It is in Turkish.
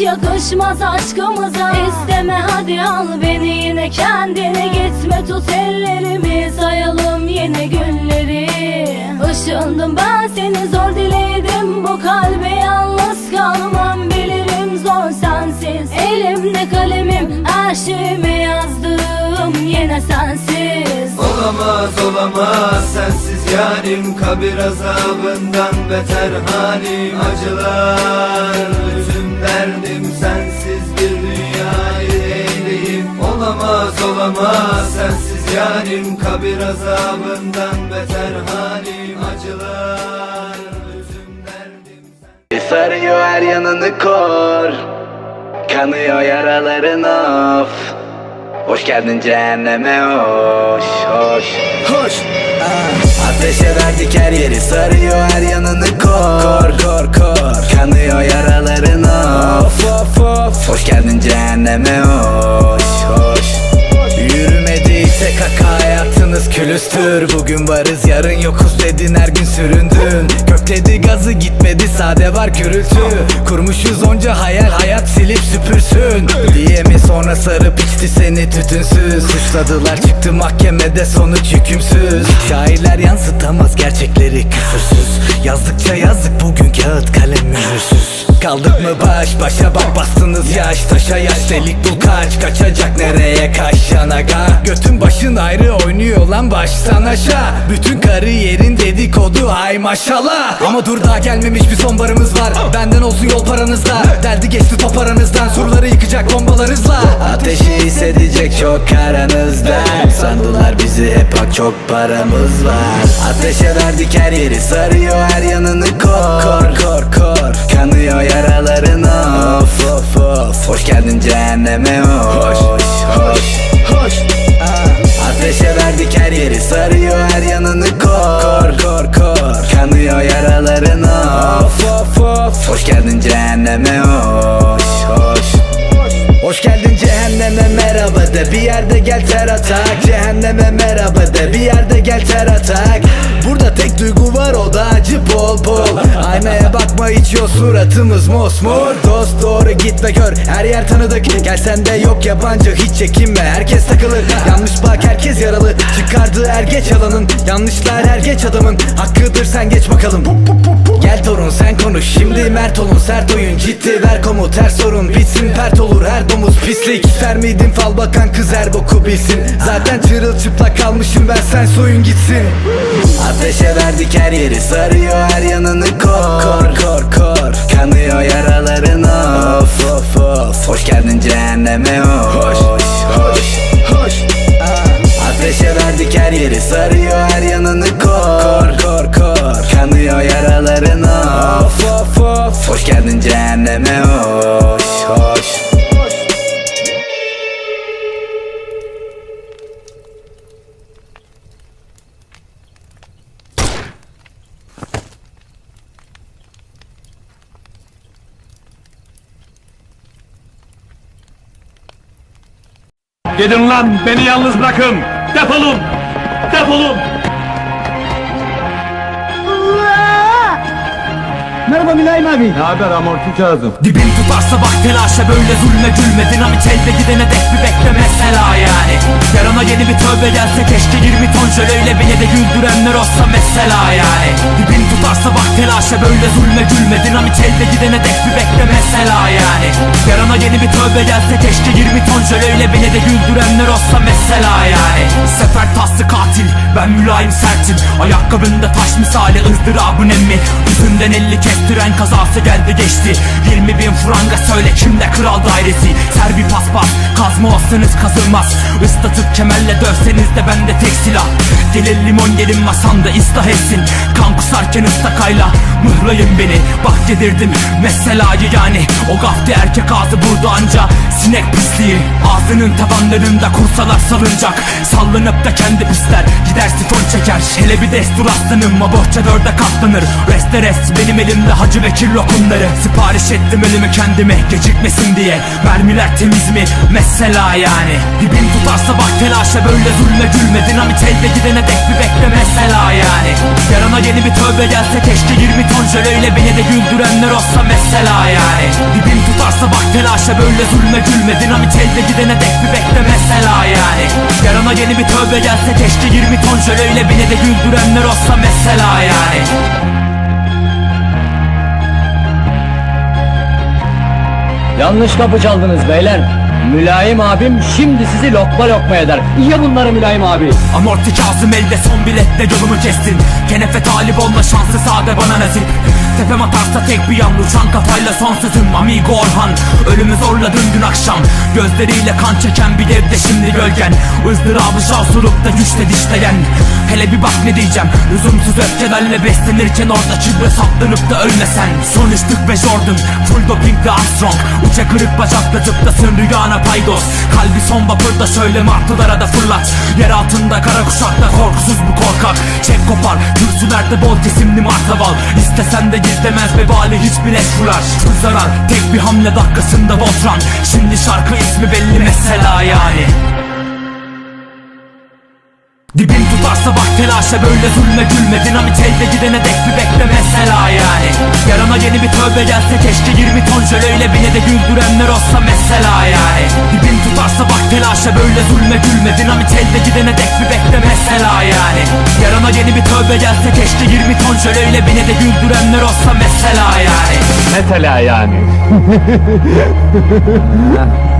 yakışmaz aşkımıza. İsteme hadi al beni yine kendine. Gitme tut ellerimi sayalım yine günleri. Işındım ben seni zor diledim. Bu kalbe yalnız kalmam bilirim zor sensiz. Elimde kalemim her şeyimi yazdım yine sensiz. Olamaz olamaz sensiz yarim. Kabir azabından beter halim. Acılar derdim sensiz bir dünyayı eyleyim Olamaz olamaz sensiz yarim. Kabir azabından beter halim. Acılar bütün derdim Sarıyor her yanını kor. Kanıyor yaraların of Hoş geldin cehenneme hoş hoş. Hoş. Ateşe verdik her yeri sarıyor her yanını kor Kor kor. Kanıyor yaraların of of of. Hoş geldin cehenneme hoş külüstür Bugün varız yarın yokuz dedin her gün süründün. Kökledi gazı gitmedi sade var gürültü. Kurmuşuz onca hayal hayat silip süpürsün. Diye mi sonra sarıp içti seni tütünsüz. Suçladılar çıktı mahkemede sonuç hükümsüz. Şairler yansıtamaz gerçekleri küfürsüz. Yazdıkça yazdık bugün kağıt kalem mühürsüz Kaldık mı? Baş başa bak bastınız yaş. Taşa yaş delik bul kaç. Kaçacak nereye? Kaç yanaga Götün başın ayrı oynuyor lan baştan aşağı. Bütün kariyerin dedikodu hay maşallah. Ama dur daha gelmemiş bir son barımız var. Benden olsun yol paranızla Deldi geçti top aranızdan. Surları yıkacak bombalarınızla Ateşi hissedecek çok aranızdan Sandılar bizi hep bak çok paramız var. Ateşe verdik her yeri. Sarıyor her yanını. Kor Kor kor kor. Kanıyor yaraların of of of. Hoş geldin cehenneme. Hoş hoş hoş. Ateşe verdik her yeri sarıyor de Bir yerde gel ter atak. Cehenneme merhaba de. Bir yerde gel ter atak. Burada tek duygu var o da acı bol bol. Aynaya bakma içiyor suratımız mosmor. Dost doğru git ve gör her yer tanıdık. Gel sende yok yabancı hiç çekinme herkes takılır. Yanlış bak herkes yaralı. Çıkardığı er geç alanın Yanlışlar her geç adamın. Hakkıdır sen geç bakalım. Gel torun sen konuş. Şimdi mert olun sert oyun. Ciddi ver komut her sorun. Bitsin pert olur her domuz pislik. İster miydin fal bakan kız her boku bilsin. Zaten çırılçıplak kalmışım ben sen soyun gitsin. Ateşe verdik her yeri sarıyor her yanını kor Kor kor. Kor Kanıyor yaraların of of of. Hoş geldin cehenneme hoş hoş hoş. Ateşe verdik her yeri sarıyor her yanını kor Kor kor. Kanıyor yaraların of of of. Hoş geldin cehenneme hoş hoş Gidin lan beni yalnız bırakın. Defolun. Defolun. Merhaba Mülayim abi. Ne haber amorti Kazım? Dibin tutarsa bak telaşa böyle zulme gülme Dinamit elde gidene dek bir bekle mesela yani Yarına yeni bir tövbe gelse keşke 20 ton jöleyle beni de güldürenler olsa mesela yani tutarsa bak telaşa böyle zulme gülme. Dinamit elde gidene dek bir bekle mesela yani. Yarına yeni bir tövbe gelse keşke 20 ton jöleyle beni de güldürenler olsa mesela yani. Sefer taslı katil ben mülayim sertim. Ayakkabında taş misali ızdırabın emmi Yüzünden elli kestiren kazası geldi geçti. 20 bin franga söyle kimde kral dairesi? Ser bir paspas kazma olsanız kazılmaz. Islatıp kemerle dövseniz de bende tek silah. Gelin limon gelin masamda ıslah etsin. Kan kusarken ıstakayla mıhlayın beni. Bak yedirdim meselayı yani O gafti erkek ağzı burada anca Sinek pisliği. Ağzının tabanlarında kursalar salınacak. Sallanıp da kendi pisler. Gider sifon çeker. Hele bir destur aslanım. O bohça dörde katlanır. Reste rest benim elimde Hacı Bekir lokumları. Sipariş ettim ölümü kendime. Gecikmesin diye. Mermiler temiz mi? Mesela yani. Dibin tutarsa bak telaşa böyle zulme gülme. Dinamit elde gidene dek bir bekle. Mesela yani. Yarına yeni bir tövbe tövbe gelse keşke 20 ton jöleyle beni de güldürenler olsa mesela yani. Dibim tutarsa bak telaşa böyle zulme gülme. Dinamit elde gidene dek bir bekle mesela yani. Yarına yeni bir tövbe gelse keşke 20 ton jöleyle beni de güldürenler olsa mesela yani. Yanlış kapı çaldınız beyler. Mülayim abim şimdi sizi lokma lokma eder. Ye bunları Mülayim abi. Amorti Kazım elde son biletle yolumu kestin Kenefe talip olma şansı sade bana nasip Tepem atarsa tek bir yan uçan kafayla son sözüm Amigo Orhan. Ölümü zorladın dün akşam Gözleriyle kan çeken bir devde şimdi gölgen. Izdırabı şavsurupta güçle dişleyen. Hele bir bak ne diyeceğim Lüzumsuz öfkelerle beslenirken orada çibre saplanıp da ölmesen. Son üstlük ve Jordan Full dopingli Armstrong. Uça kırık bacakla tıklasın rüyana paydos. Kalbi son vapurda söyle martılara da fırlat. Yer altında kara kuşakta korkusuz bu korkak. Çek kopar kürsülerde bol kesimli martaval. İstesen de gizlemez vebali hiçbir eşkular Full zarar tek bir hamle dakikasında Voltran Şimdi şarkı ismi belli mesela yani. Dibin tutarsa bak telaşa böyle zulme gülme. Dinamit elde gidene dek bir bekle mesela yani. Yarına yeni bir tövbe gelse keşke 20 ton jöleyle beni de güldürenler olsa mesela yani. Dibin tutarsa bak telaşa böyle zulme gülme. Dinamit elde gidene Yarına yeni bir tövbe gelse keşke 20 ton jöleyle beni de güldürenler olsa mesela yani Mesela yani.